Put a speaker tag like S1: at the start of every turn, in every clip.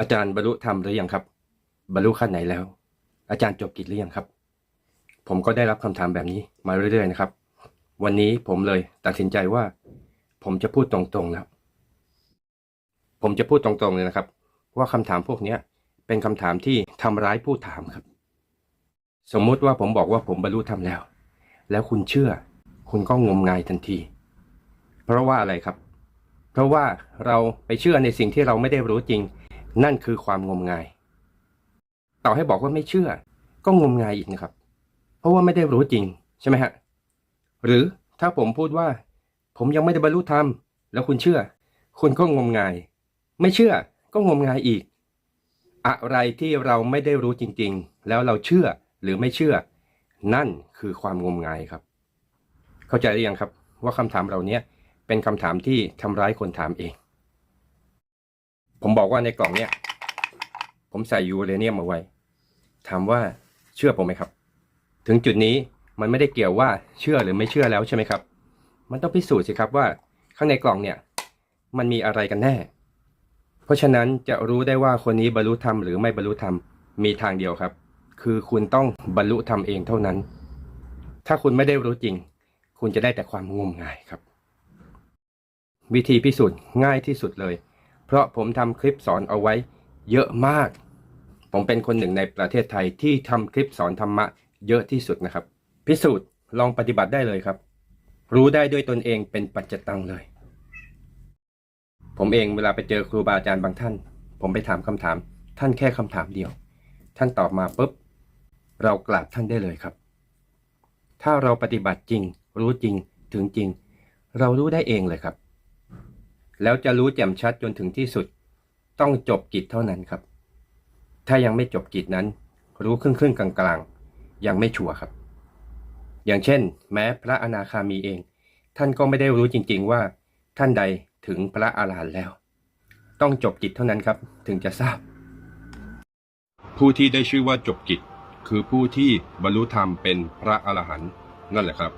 S1: อาจารย์บรรลุธรรมหรือยังครับ บรรลุขั้นไหนแล้ว อาจารย์จบกิจหรือยังครับ ผมก็ได้รับคำถามแบบนี้มาเรื่อยๆนะครับ วันนี้ผมเลยตัดสินใจว่า ผมจะพูดตรงๆแล้ว ผมจะพูดตรงๆเลยนะครับ ว่าคำถามพวกเนี้ยเป็นคำถามที่ทำร้ายผู้ถามครับ สมมุติว่าผมบอกว่าผมบรรลุธรรมแล้ว แล้วคุณเชื่อ คุณก็งมงายทันที เพราะว่าอะไรครับ เพราะว่าเราไปเชื่อในสิ่งที่เราไม่ได้รู้จริง นั่นคือความงมงาย ต่อให้บอกว่าไม่เชื่อ ก็งมงายอีกนะครับ เพราะว่าไม่ได้รู้จริงใช่ไหมฮะ หรือถ้าผมพูดว่า ผมยังไม่ได้บรรลุธรรม แล้วคุณเชื่อ คุณก็งมงาย ไม่เชื่อก็งมงายอีก อะไรที่เราไม่ได้รู้จริง ๆ แล้วเราเชื่อหรือไม่เชื่อ นั่นคือความงมงายครับ เข้าใจหรือยังครับ ว่าคำถามเหล่านี้เป็นคำถามที่ทำร้ายคนถามเอง ผมบอกว่าในกล่องเนี้ยผมใส่ยูเรเนียมเอาไว้ ถามว่าเชื่อผมไหมครับ ถึงจุดนี้มันไม่ได้เกี่ยวว่าเชื่อหรือไม่เชื่อแล้วใช่ไหมครับ มันต้องพิสูจน์สิครับว่าข้างในกล่องเนี่ย มันมีอะไรกันแน่ เพราะฉะนั้นจะรู้ได้ว่าคนนี้บรรลุธรรมหรือไม่บรรลุธรรมมีทางเดียวครับ คือคุณต้องบรรลุธรรมเองเท่านั้น ถ้าคุณไม่ได้รู้จริง คุณจะได้แต่ความงมงายครับ วิธีพิสูจน์ง่ายที่สุดเลย ราะผมทำคลิปสอนเอาไว้เยอะมาก ผมเป็นคนหนึ่งในประเทศไทยที่ทำคลิปสอนธรรมะเยอะที่สุดนะครับ พิสูจน์ลองปฏิบัติได้เลยครับ รู้ได้ด้วยตนเองเป็นปัจจตังเลย ผมเองเวลาไปเจอครูบาอาจารย์บางท่าน ผมไปถามคำถาม ท่านแค่คำถามเดียว ท่านตอบมาปุ๊บเรากราบท่านได้เลยครับ ถ้าเราปฏิบัติจริง รู้จริง ถึงจริง เรารู้ได้เองเลยครับ แล้วจะรู้แจ่มชัดจนถึงที่สุด ต้องจบกิจเท่านั้นครับ ถ้ายังไม่จบกิจนั้น รู้ครึ่งครึ่งกลางกลางยังไม่ชัวร์ครับ อย่างเช่น แม้พระอนาคามีเอง ท่านก็ไม่ได้รู้จริง ๆว่า ท่านใดถึงพระอาหารหันต์แล้ว ต้องจบกิจเท่านั้นครับ ถึงจะทราบ ผู้ที่ได้ชื่อว่าจบกิจ คือผู้ที่บรรลุธรรมเป็นพระอรหันต์นั่นแหละครับ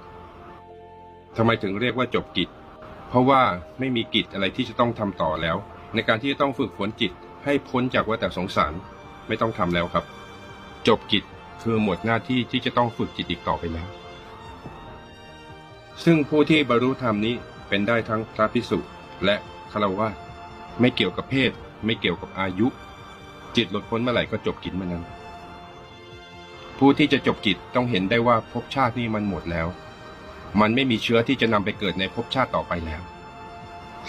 S1: ทำไมถึงเรียกว่าจบกิจ เพราะว่าไม่มีกิจอะไรที่จะต้องทำต่อแล้ว ในการที่จะต้องฝึกฝนจิตให้พ้นจากวัฏสงสารไม่ต้องทำแล้วครับ จบกิจคือหมดหน้าที่ที่จะต้องฝึกจิตอีกต่อไปแล้ว ซึ่งผู้ที่บรรลุธรรมนี้เป็นได้ทั้งพระภิกษุและฆราวาสไม่เกี่ยวกับเพศ ไม่เกี่ยวกับอายุ จิตหลุดพ้นเมื่อไหร่ก็จบกิจเมื่อนั้น ผู้ที่จะจบกิจต้องเห็นได้ว่าภพชาตินี้มันหมดแล้ว มันไม่มีเชื้อที่จะนำไปเกิดในภพชาติต่อไปแล้ว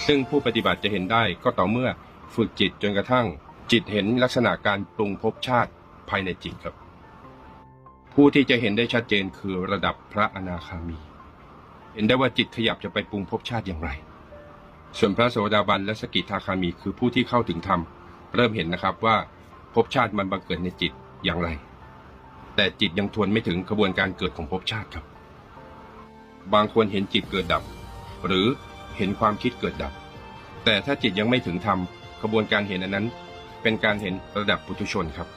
S1: ซึ่งผู้ปฏิบัติจะเห็นได้ก็ต่อเมื่อฝึกจิตจนกระทั่ง จิตเห็นลักษณะการปรุงภพชาติภายในจิตครับ ผู้ที่จะเห็นได้ชัดเจนคือระดับพระอนาคามี เห็นได้ว่าจิตขยับจะไปปรุงภพชาติอย่างไร ส่วนพระโสดาบันและสกิทาคามีคือผู้ที่เข้าถึงธรรมเริ่มเห็นนะครับว่าภพชาติมันบังเกิดในจิตอย่างไร แต่จิตยังทวนไม่ถึงกระบวนการเกิดของภพชาติครับ บางคนเห็นจิตเกิดดับ หรือเห็นความคิดเกิดดับ แต่ถ้าจิตยังไม่ถึงธรรมกระบวนการเห็นอันนั้น เป็นการเห็นระดับปุถุชนครับ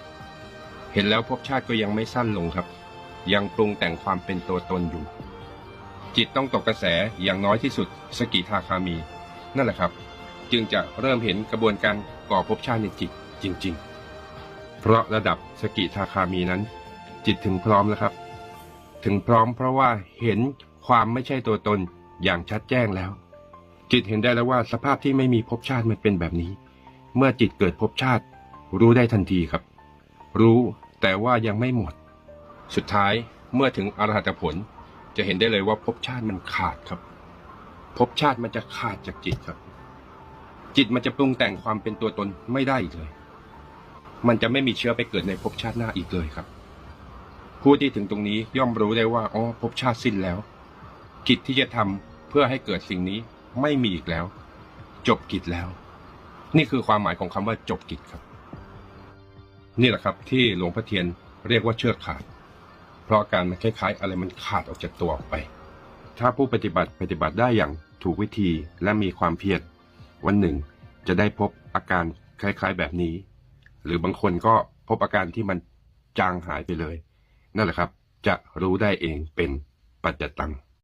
S1: เห็นแล้วภพชาติก็ยังไม่สั้นลงครับ ยังปรุงแต่งความเป็นตัวตนอยู่ จิตต้องตกกระแสอย่างน้อยที่สุด สกิทาคามี นั่นแหละครับ จึงจะเริ่มเห็นกระบวนการก่อภพชาติในจิตจริง ๆ เพราะระดับสกิทาคามีนั้น จิตถึงพร้อมแล้วครับ ถึงพร้อมเพราะว่าเห็น ความไม่ใช่ตัวตนอย่างชัดแจ้งแล้ว จิตเห็นได้แล้วว่าสภาพที่ไม่มีภพชาติมันเป็นแบบนี้ เมื่อจิตเกิดภพชาติ รู้ได้ทันทีครับ รู้แต่ว่ายังไม่หมด สุดท้ายเมื่อถึงอรหัตผล จะเห็นได้เลยว่าภพชาติมันขาดครับภพชาติมันจะขาดจากจิตครับ จิตมันจะปรุงแต่งความเป็นตัวตนไม่ได้อีกเลย มันจะไม่มีเชื้อไปเกิดในภพชาติหน้าอีกเลยครับ ผู้ที่ถึงตรงนี้ย่อมรู้ได้ว่าอ๋อภพชาติสิ้นแล้ว กิจที่จะทำเพื่อให้เกิดสิ่งนี้ไม่มีอีกแล้ว จบกิจแล้ว นี่คือความหมายของคำว่าจบกิจครับ นี่แหละครับที่หลวงพ่อเทียนเรียกว่าเชือกขาด เพราะการมันคล้าย ๆ อะไรมันขาดออกจากตัวออกไป ถ้าผู้ปฏิบัติปฏิบัติได้อย่างถูกวิธีและมีความเพียรวันหนึ่งจะได้พบอาการคล้ายๆแบบนี้ หรือบางคนก็พบอาการที่มันจางหายไปเลย นั่นแหละครับ จะรู้ได้เองเป็นปัจจตัง